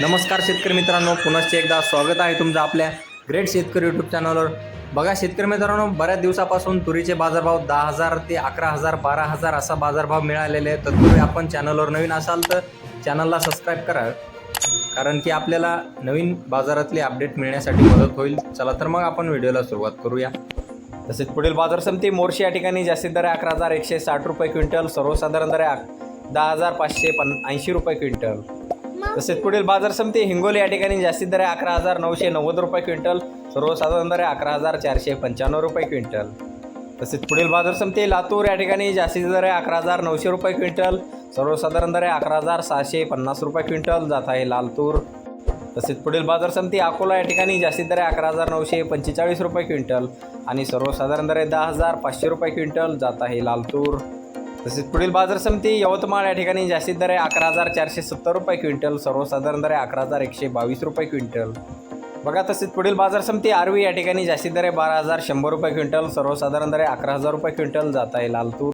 नमस्कार शेतकरी मित्रांनो पुनश्च एकदा स्वागत आहे तुमचं आपल्या ग्रेट शेतकरी यूट्यूब चॅनलवर बघा शेतकरी मित्रांनो बऱ्याच दिवसापासून तुरीचे बाजारभाव दहा हजार ते अकरा हजार बारा हजार असा बाजारभाव मिळालेले आहे तत्पूर्वी आपण चॅनलवर नवीन असाल तर चॅनलला सबस्क्राईब करा. कारण की आपल्याला नवीन बाजारातले अपडेट मिळण्यासाठी मदत होईल. चला तर मग आपण व्हिडिओला सुरुवात करूया. तसेच पुढील बाजार समिती मोर्शी या ठिकाणी जास्तीत दर अकरा हजार एकशे साठ रुपये क्विंटल सर्वसाधारण दर दहा हजार पाचशे पन ऐंशी रुपये क्विंटल. तसेच पुढील बाजार समिती हिंगोली या ठिकाणी जास्तीत दर आहे अकरा हजार नऊशे नव्वद रुपये क्विंटल. सर्वसाधारण दर आहे अकरा हजार चारशे पंच्याण्णव रुपये क्विंटल. तसेच पुढील बाजार समिती लातूर या ठिकाणी जास्तीत दर आहे अकरा हजार नऊशे रुपये क्विंटल. सर्वसाधारण दर आहे अकरा हजार सहाशे पन्नास रुपये क्विंटल. जात आहे लालतूर. तसेच पुढील बाजार समिती अकोला या ठिकाणी जास्तीत दर आहे अकरा हजार नऊशे पंचेचाळीस रुपये क्विंटल. आणि सर्वसाधारण दर आहे दहा हजार पाचशे रुपये क्विंटल. जात आहे लालतूर. तसेच पुढील बाजार समिती यवतमाळ या ठिकाणी जास्तीत दर आहे अकरा हजार चारशे सत्तर रुपये क्विंटल सर्वसाधारण दर आहे अकरा हजार एकशे बावीस रुपये क्विंटल. बघा तसेच पुढील बाजार समिती आरवी या ठिकाणी जास्तीत दर आहे बारा हजार शंभर रुपये क्विंटल सर्वसाधारण दर आहे अकरा हजार रुपये क्विंटल जात आहे लालतूर